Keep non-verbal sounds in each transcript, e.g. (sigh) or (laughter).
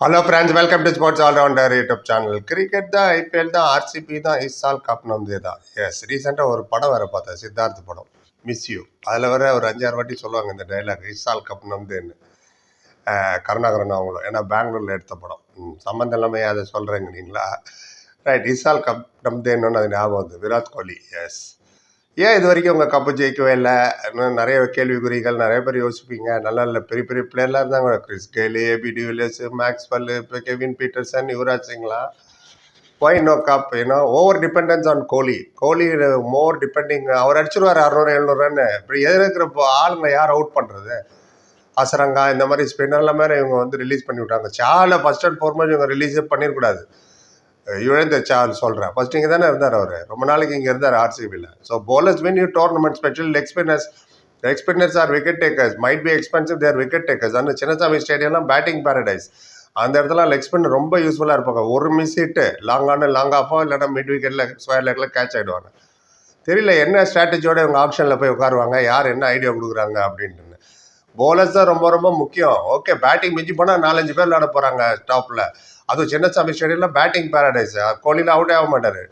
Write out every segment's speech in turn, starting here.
Hello friends welcome to sports allrounder YouTube channel cricket தான் IPL தான் RCB தான் இஸ் ஆல் கப் நம்பே தான் எஸ் ரீசெண்டாக ஒரு படம் வேறு பார்த்தேன் சித்தார்த் படம். மிஸ் யூ அதில் வர ஒரு அஞ்சாறு வாட்டி சொல்லுவாங்க இந்த டைலாக் இஸ் ஆல் கப் நம்பேன்னு கருணாகரன் அவங்களும் ஏன்னா பெங்களூரில் எடுத்த படம். ம், சம்மந்தம் இல்லாமல் அதை சொல்கிறேங்க நீங்களா? ரைட் இஸ் ஆல் கப் நம்பேன்னு அது ஞாபகம் வந்து விராட் கோலி. எஸ் ஏன் இது வரைக்கும் உங்கள் கப்பு ஜெயிக்கவே இல்லை? இன்னும் நிறைய கேள்விக்குறிகள் நிறைய பேர் யோசிப்பீங்க. நல்லா இல்லை பெரிய பெரிய பிளேயர்லாம் இருந்தாங்க. கிறிஸ் கெய்லி ஏபி டிவிலியர்ஸ் பல்லு இப்போ கெவின் பீட்டர்சன் யுவராஜ் சிங்லாம். ஒய் நோ கப் ஏன்னா over dependence on Kohli Kohli more depending அவர் அடிச்சிருவார் அறுநூறு எழுநூறுன்னு. இப்படி எதிர்க்கிற ஆளுங்க யார் அவுட் பண்ணுறது அசரங்கா இந்த மாதிரி ஸ்பின்னர்லாம் மேலே இவங்க வந்து ரிலீஸ் பண்ணி விட்டாங்க சாலை ஃபஸ்ட் அண்ட் ஃபோர்மோஸ்ட் இவங்க ரிலீஸே பண்ணிடக்கூடாது. இழந்த சார் சொல்கிறேன் ஃபர்ஸ்ட் இங்கே தானே இருந்தார் அவர். ரொம்ப நாளைக்கு இங்கே இருந்தார் ஆர்சிபியில் so bowlers win you tournament special experience experience are wicket takers might be expensive there wicket takers அந்த சின்னசாமி ஸ்டேடியம்லாம் பேட்டிங் பேரடைஸ் அந்த இடத்துல லெக் ஸ்பின் ரொம்ப யூஸ்ஃபுல்லாக இருப்பாங்க. ஒரு மிஸ் ஹிட்டு லாங் ஆன லாங் ஆஃபோ இல்லைன்னா மிட் விக்கெட்டில் ஸ்கொயர் லெக்கில் கேட்ச் ஆகிடுவாங்க தெரியல என்ன ஸ்ட்ராட்டஜியோட இவங்க ஆப்ஷனில் போய் உட்காருவாங்க? யார் என்ன ஐடியா கொடுக்குறாங்க அப்படின்ட்டு. Bowlers தான் ரொம்ப ரொம்ப முக்கியம். ஓகே பேட்டிங் மிஞ்சி போனால் நாலஞ்சு பேர் விளாட போகிறாங்க டாப்பில் அதுவும் சின்னசாமி ஸ்டேடியம்லாம் பேட்டிங் பேரடைஸ் கோலியில் அவுட்டே ஆக மாட்டார்.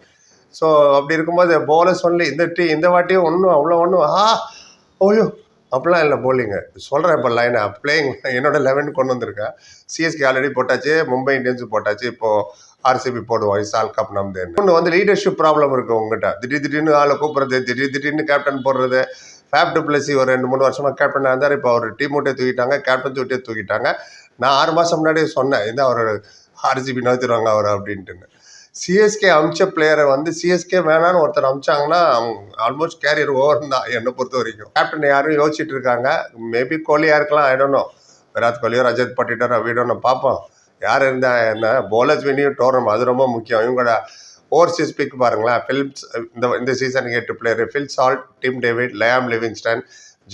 ஸோ அப்படி இருக்கும்போது bowlers ஒன்லி இந்த டீ இந்த வாட்டியும் ஒன்றும் அவ்வளோ ஒன்றும் ஆ ஓயோ அப்படிலாம் இல்லை போலிங்க சொல்கிறேன் இப்போ லைனை பிளேயிங் என்னோட லெவன் கொண்டு வந்திருக்கேன். சிஎஸ்கே ஆல்ரெடி போட்டாச்சு. மும்பை இந்தியன்ஸ் போட்டாச்சு. இப்போது ஆர்சிபி போடுவோம். இசால் கப் நம்தேன்னு ஒன்று வந்து லீடர்ஷிப் ப்ராப்ளம் இருக்குது உங்ககிட்ட. திடீர் திடீர்னு ஆளை கூப்பிட்றது திடீர் திடீர்னு கேப்டன் போடுறது. ஃபேப் டுப்ளசி ஒரு ரெண்டு மூணு வருஷமாக கேப்டனாக இருந்தார். இப்போ அவர் டீம் விட்டே தூக்கிட்டாங்க கேப்டன் விட்டே தூக்கிட்டாங்க. நான் ஆறு மாதம் முன்னாடியே சொன்னேன் இந்த அவர் ஆர்ஜிபி நகர்த்திடுவாங்க அவர் அப்படின்ட்டுன்னு. சிஎஸ்கே அமிச்ச பிளேயரை வந்து சிஎஸ்கே வேணான்னு ஒருத்தர் அமிச்சாங்கன்னா ஆல்மோஸ்ட் கேரியர் ஓவர் தான் என்னை பொறுத்த வரைக்கும். கேப்டன் யாரும் யோசிச்சுட்டு இருக்காங்க. மேபி கோலியாக இருக்கலாம் ஐடோனோ விராட் கோலியோ ரஜத் பட்டிட்டரோ வீடோன்னு பார்ப்போம். யார் இருந்தால் என்ன? போலர்ஸ் வினியும் டோர்னம் அது ரொம்ப முக்கியம். இவங்களோட ஓவர்சீஸ் பிக் பாருங்களேன். ஃபிலிப்ஸ் இந்த இந்த சீசனுக்கு எட்டு player Phil Salt Tim David Liam Livingstone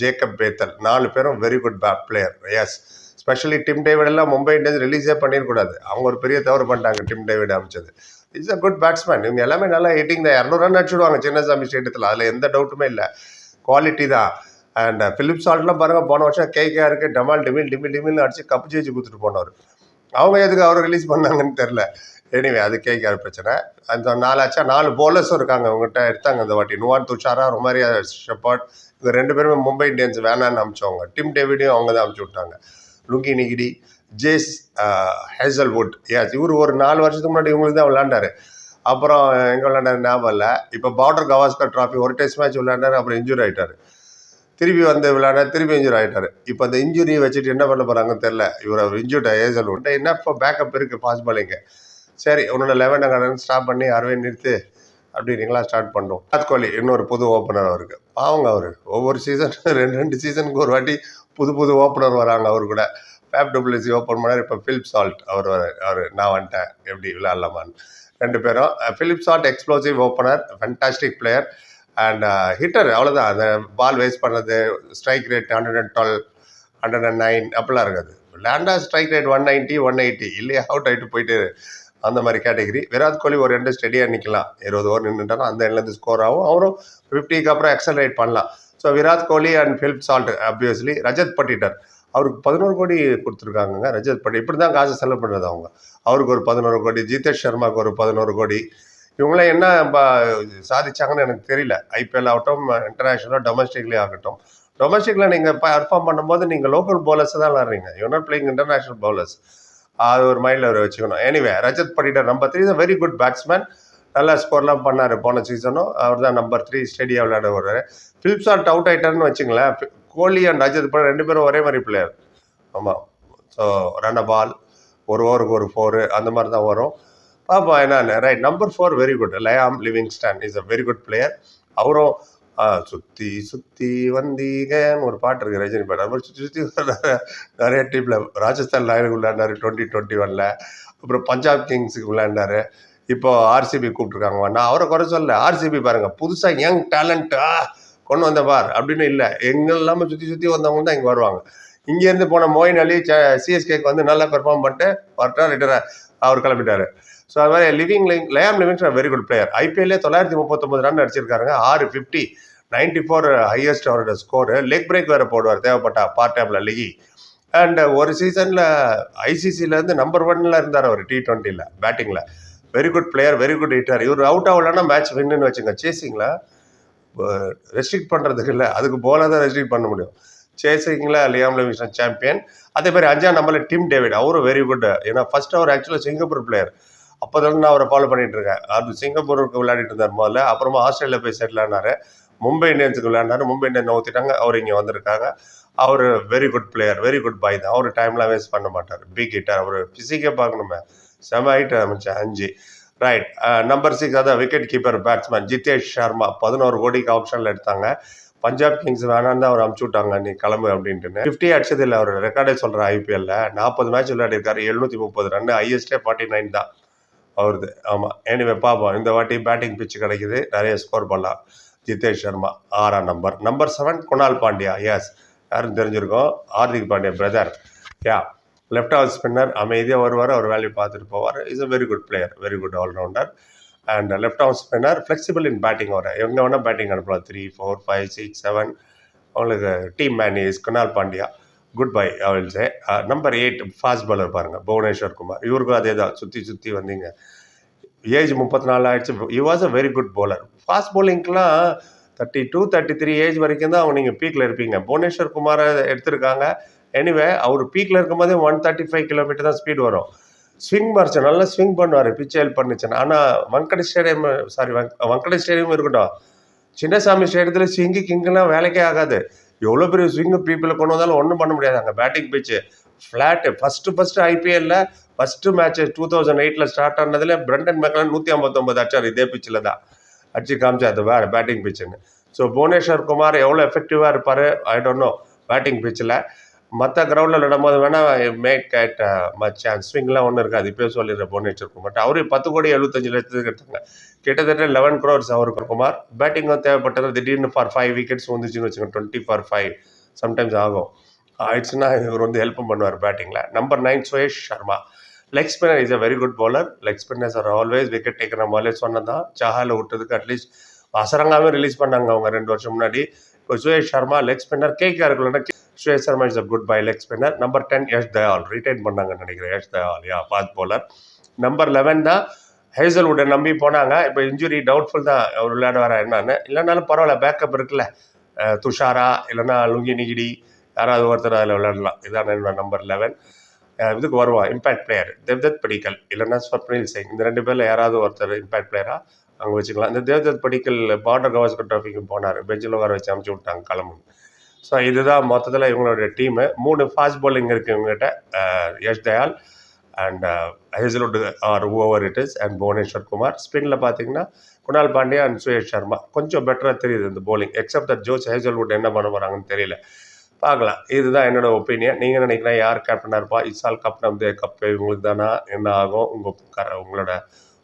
Jacob Bethell நாலு பேரும் very good bat player especially Tim டேவிடெல்லாம் Mumbai Indians ரிலீஸே பண்ணிடக்கூடாது. அவங்க ஒரு பெரிய தவறு பண்ணிட்டாங்க டிம் டேவிட் அமைச்சது இட்ஸ் அ குட் பேட்ஸ்மேன் இவங்க எல்லாமே நல்லா ஹிட்டிங் தான். இரநூறு ரன் அடிச்சுடுவாங்க சின்னசாமி ஸ்டேட்டத்தில் அதில் எந்த டவுட்டுமே இல்லை. குவாலிட்டி தான். அண்ட் ஃபிலிப்ஸ் uh, சால்ட்லாம் பாருங்கள் போன வருஷம் கேகே இருக்குது டமால் டிமில் டிமில் டிமில்னு அடிச்சு கப்பு ஜெயிச்சு கொடுத்துட்டு போனவர். அவங்க எதுக்கு அவர் ரிலீஸ் பண்ணாங்கன்னு தெரில எனிவே அது கேட்காத பிரச்சனை. அந்த நாலாச்சா நாலு போலர்ஸும் இருக்காங்க. அவங்ககிட்ட எடுத்தாங்க இந்த வாட்டி. நுவான் துஷாரா ரொமாரியா ஷெப்பாட் இவங்க ரெண்டு பேருமே மும்பை இந்தியன்ஸ் வேணான்னு அமிச்சவங்க டிம் டேவிடையும் அவங்க தான் அமுச்சு விட்டாங்க. லுங்கி நிகிடி ஜேஸ் ஹேசல்வுட் எஸ் இவர் ஒரு நாலு வருஷத்துக்கு முன்னாடி இவங்களுக்கு தான் விளாண்டாரு அப்புறம் எங்கே விளாண்டாரு ஞாபகம் இல்லை. இப்போ பார்டர் கவாஸ்கர் ட்ராஃபி ஒரு டெஸ்ட் மேட்ச் விளையாண்டாரு அப்புறம் இன்ஜூரி ஆகிட்டார் திருப்பி வந்து விளையாட திருப்பி இன்ஜூரி ஆகிட்டார் இப்போ அந்த இன்ஜுரி வச்சுட்டு என்ன பண்ண போகிறாங்கன்னு தெரில இவர் அவர் இன்ஜூர்ட் ஹேசல்வுட் என்ன இப்போ பேக்கப் இருக்குது ஃபாஸ்ட் பாலிங்க சரி உன்னோட லெவன் கடன் ஸ்டாப் பண்ணி அறுவை நிறுத்து அப்படின்னீங்களா ஸ்டார்ட் பண்ணுறோம் விராட் கோலி இன்னொரு புது ஓப்பனர் அவருக்கு. பாவங்க அவர். ஒவ்வொரு சீசன் (laughs) ரெண்டு ரெண்டு சீசனுக்கு ஒரு வாட்டி புது புது ஓப்பனர் வராங்க அவர் கூட. பேப் டபிள்யூசி ஓப்பன் பண்ணார் இப்போ ஃபிலிப் சால்ட் அவர் அவர் நான் வந்துட்டேன். எப்படி விளையாடலாமான்னு ரெண்டு பேரும் Philip Salt explosive opener fantastic player and hitter அவ்வளோதான் அந்த பால் வேஸ்ட் பண்ணது strike rate hundred and twelve hundred and nine அப்படிலாம் இருக்குது. லேண்டா strike rate one ninety one eighty இல்லையா? அவுட் ஆகிட்டு போயிட்டு அந்த மாதிரி கேட்டகிரி விராட் கோலி ஒரு ரெண்டு ஸ்டெடியாக நிற்கலாம் இருபது ஓவர் நின்றுட்டாலும் அந்த எண்ணிலேருந்து ஸ்கோர் ஆகும். அவரும் ஃபிஃப்டிக்கு அப்புறம் எக்ஸலரேட் பண்ணலாம். So Virat Kohli and Philip Salt obviously Rajat Patidar அவருக்கு பதினோரு கோடி கொடுத்துருக்காங்கங்க ரஜத் பட்டி இப்படி தான் காசு செலவு பண்ணுறது அவங்க. அவருக்கு ஒரு பதினோரு கோடி ஜிதேஷ் சர்மாவுக்கு ஒரு பதினோரு கோடி. இவங்களாம் என்ன ப- சாதிச்சாங்கன்னு எனக்கு தெரியல. ஐபிஎல் ஆகட்டும் இன்டர்நேஷ்னலாக டொமஸ்டிக்லேயே ஆகட்டும். டொமஸ்டிக்கில் நீங்கள் பர்ஃபார்ம் பண்ணும்போது நீங்கள் லோக்கல் பவுலர்ஸ் தான் விளாட்றீங்க யூனர் பிளேயிங் இன்டர்நேஷ்னல் பவுலர்ஸ் அது ஒரு மைண்டில் வச்சுக்கணும். Anyway Rajat Patidar number three is very good batsman நல்லா ஸ்கோர்லாம் பண்ணார் போன சீசனும் அவர் தான் நம்பர் த்ரீ ஸ்டேடியா விளையாட வருவார் ஃபிலிப் அவுட் ஆகிட்டார்னு வச்சுங்களேன் கோலி அண்ட் ரஜத் படம் ரெண்டு பேரும் ஒரே மாதிரி பிளேயர் ஆமாம் ஸோ ரன் பால் ஒரு ஓவருக்கு ஒரு ஃபோரு அந்த மாதிரி தான் வரும். பாப்பா என்னன்னு. Right number four very good Liam Livingstone is a very good player அவரும் ஆ, சுத்தி சுத்தி வந்தீங்கன்னு ஒரு பாட்டு இருக்கு ரஜினி பாட்டு. அது மாதிரி சுத்தி சுத்தி நிறைய டீம்ல ராஜஸ்தான் ராயலுக்கு விளையாண்டாரு டுவெண்ட்டி டுவெண்ட்டி ஒன்ல அப்புறம் பஞ்சாப் கிங்ஸுக்கு விளையாண்டாரு. இப்போ ஆர்சிபி கூப்பிட்டுருக்காங்க. நான் அவரை குறை சொல்ல ஆர்சிபி பாருங்க புதுசா யங் டேலண்டா கொண்டு வந்த பார். அப்படின்னு இல்லை. எங்க இல்லாமல் சுற்றி சுற்றி வந்தவங்க தான் இங்கே வருவாங்க. இங்கேருந்து போன மோயின் அலி சிஎஸ்கேக்கு வந்து நல்லா பெர்ஃபார்ம் பண்ணிட்டு வரட்டா ரிட்டர் அவர் கிளம்பிட்டாரு. ஸோ அது மாதிரி living Liam Livings very good player ஐபிஎல்லே தொள்ளாயிரத்தி முப்பத்தொம்பது ரன் அடிச்சிருக்காருங்க. ஆறு ஃபிஃப்டி நைன்டி ஃபோர் ஹையஸ்ட் அவரோட ஸ்கோர் லெக் பிரேக் வேறு போடுவார் தேவைப்பட்டா பார்ட் டைமில் லிகி அண்ட் ஒரு சீசனில் ஐசிசியிலேருந்து நம்பர் ஒன்ல இருந்தார் அவர் டி ட்வெண்ட்டியில் பேட்டிங்கில் very good player very good hitter இவர் அவுட் ஆகலன்னா மேட்ச் வின்னு வச்சுங்க சேசிங்களா ரெஸ்ட்ரிக்ட் பண்ணுறதுக்கு இல்லை. அதுக்கு போலாக தான் ரெஸ்ட்ரிக்ட் பண்ண முடியும். சேசிங்களா லியாம் லிவிங்ஸ்டன் சாம்பியன் அதே மாதிரி அஞ்சாம் நம்பரில் டிம் டேவிட் அவரும் வெரி குட் ஏன்னா ஃபர்ஸ்ட் அவர் ஆக்சுவலாக சிங்கப்பூர் பிளேயர் அப்போ நான் அவரை ஃபாலோ பண்ணிட்டு இருக்கேன். அது சிங்கப்பூருக்கு விளையாடிட்டு இருந்தார் முதல்ல. அப்புறமா ஆஸ்திரேலியா போய் செட்டில் ஆனார். மும்பை இந்தியன்ஸுக்கு விளையாடினாரு மும்பை இந்தியன் ஊற்றிட்டாங்க அவர் இங்கே வந்திருக்காங்க. அவர் very good player very good boy தான். அவர் டைம்லாம் வேஸ்ட் பண்ண மாட்டார். பிக் ஹிட்டர் அவர் ஃபிசிக்கே பார்க்கணுமே. செம ஹைட் அமைச்சேன் அஞ்சு. ரைட் நம்பர் சிக்ஸ் அதான் wicket keeper batsman Jitesh Sharma. பதினோரு கோடிக்கு ஆப்ஷனில் எடுத்தாங்க. பஞ்சாப் கிங்ஸ் வேணான்னு அவர் அமுச்சு விட்டாங்க. நீ கிளம்பு அப்படின்ட்டு ஃபிஃப்டி அடிச்சது இல்லை. அவர் ரெக்கார்டே சொல்கிற ஐபிஎல்ல நாற்பது மேட்ச் விளையாடிருக்காரு. எழுநூற்றி முப்பது ரன் ஹையஸ்டே ஃபார்ட்டி நைன் தான். அவருது. ஆமாம் எனிவே பார்ப்போம் இந்த வாட்டி பேட்டிங் பிச்சு கிடைக்குது. நிறைய ஸ்கோர் பண்ணலாம். ஜிதேஷ் சர்மா ஆறாம் number number seven Krunal Pandya. Yes யாரும் தெரிஞ்சிருக்கோம்? Hardik Pandya brother yeah left house spinner அமைதியாக வருவார். அவர் வேலையை பார்த்துட்டு போவார். Is a very good player very good allrounder and left house spinner flexible in batting வர எங்கே வேணால் பேட்டிங் அனுப்பலாம். Three four five six seven அவங்களுக்கு team manage Krunal Pandya. Good bye அவள் say number eight fast bowler பாருங்கள் புவனேஸ்வர் குமார். இவருக்கும் அதே தான் சுற்றி சுற்றி வந்தீங்க. ஏஜ் முப்பத்தி நாலு ஆயிடுச்சு you was a very good bowler fast போலிங்க்கெலாம் thirty two thirty three age வரைக்கும் தான் அவங்க நீங்கள் பீக்கில் இருப்பீங்க. புவனேஸ்வர் குமாரை எடுத்திருக்காங்க. எனிவே அவர் பீக்கில் இருக்கும்போதே ஒன் தேர்ட்டி ஃபைவ் கிலோமீட்டர் தான் ஸ்பீட் வரும். ஸ்விங் மறைச்சு நல்லா ஸ்விங் பண்ணுவார் பிச் ஹெல்ப் பண்ணிச்சுன்னு. ஆனால் Wankhede stadium sorry Wankhede stadium இருக்கட்டும். சின்னசாமி ஸ்டேடியத்தில் ஸ்விங்கு கிங்கெல்லாம் வேலைக்கே ஆகாது. எவ்வளோ பெரிய ஸ்விங்கு பீப்புளை கொண்டு வந்தாலும் ஒன்றும் பண்ண முடியாது. அங்கே batting pitch flat first first ஐபிஎல்ல ஃபஸ்ட்டு மேட்ச் டூ தௌசண்ட் எயிட்டில் ஸ்டார்ட் ஆனதுல பிரண்டன் மேக்கலன் நூற்றி ஐம்பத்தொம்பது அடிச்சார் இதே பிச்சில் தான். அடிச்சு காமிச்சார் அது வேறு பேட்டிங் பிச்சுன்னு ஸோ புவனேஸ்வர் குமார் எவ்வளோ எஃபெக்டிவாக இருப்பார்? ஐ டோன்ட் நோ பேட்டிங் பிச்சில் மற்ற கிரவுண்டில் விடும்போது வேணால் மேக் கேட் மச்சான் ஸ்விங்லாம் ஒன்றும் இருக்காது. இப்போ சொல்லிடுறேன் புவனேஸ்வர் குமார் அவரே பத்து கோடி எழுபத்தஞ்சு லட்சத்துக்கு எடுத்தாங்க கிட்டத்தட்ட லெவன் க்ரோர்ஸ் அவருக்கு குமார் பேட்டிங்கும் தேவைப்பட்டது திடீர்னு ஃபார் ஃபைவ் விக்கெட்ஸ் வந்துச்சுன்னு வச்சுக்கோங்க. டுவெண்ட்டி ஃபார் ஃபைவ் சம்டைம்ஸ் ஆகும். ஆயிடுச்சுன்னா இவர் வந்து ஹெல்ப்பும் பண்ணுவார் பேட்டிங்கில் number nine Suyash Sharma leg spinner is a very good bowler leg spinners are always wicket taker நம்ம சொன்னதான் சஹால விட்டதுக்கு அட்லீஸ்ட் அசரங்காவே ரிலீஸ் பண்ணாங்க அவங்க ரெண்டு வருஷம் முன்னாடி. இப்போ சுயேஷ் சர்மா லெக் ஸ்பின்னர் கேக்கா இருக்குல்லன்னா Suyash Sharma is a good by leg spinner number ten Yash Dayal retain பண்ணாங்கன்னு நினைக்கிறேன். Yash Dayal yeah fast bowler number eleven தான் ஹேசல்வுட்டை நம்பி போனாங்க. இப்போ இன்ஜுரி டவுட்ஃபுல் தான். அவர் விளையாட வர என்னன்னு. இல்லைனாலும் பரவாயில்ல பேக்கப் இருக்குல்ல. துஷாரா இல்லைன்னா லுங்கி நிகிடி யாராவது ஒருத்தர் அதில் விளையாடலாம். இதான் என்னோட நம்பர் லெவன் இதுக்கு வருவான் இம்பேக்ட் பிளேயர் தேவ்தத் படிக்கல் இல்லைன்னா ஸ்வப்னில் சிங் இந்த ரெண்டு பேரில் யாராவது ஒருத்தர் இம்பேக்ட் பிளேயராக அங்கே வச்சுக்கலாம். இந்த தேவ்தத் படிக்கல் பார்டர் கவாஸ்கர் ட்ராஃபிக்கு போனார். பெஞ்சில் வர வச்சு அமுச்சு விட்டாங்க கிளம்புன்னு ஸோ இதுதான் மொத்தத்தில் இவங்களுடைய டீமு மூணு ஃபாஸ்ட் பவுலிங் இருக்குது இவங்ககிட்ட. Yash Dayal and Hazlewood are over it is and Bhuvneshwar Kumar. ஸ்பின்னில் பார்த்தீங்கன்னா குணால் பாண்டியா அண்ட் சுயேஷ் சர்மா. கொஞ்சம் பெட்டராக தெரியுது இந்த bowling except that Josh Hazlewood என்ன பண்ண போகிறாங்கன்னு தெரியல. பார்க்கலாம். இதுதான் என்னோட ஒப்பீனியன் நீங்கள் நினைக்கிறேன் யார் கேப்டனாக இருப்பா? இசால் கப் நம்தே கப். இவங்களுக்கு தானா? என்ன ஆகும்? உங்கள் கர உங்களோட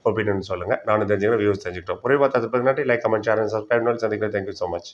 ஒப்பீனியன் சொல்லுங்கள் நானும் தெரிஞ்சுக்கிறேன் வியூஸ் தெரிஞ்சுக்கிட்டோம். புரிய பார்த்தது பற்றி லைக் கமெண்ட் சேனல் சப்ஸ்கிரைப் சந்திக்கிறேன். Thank you so much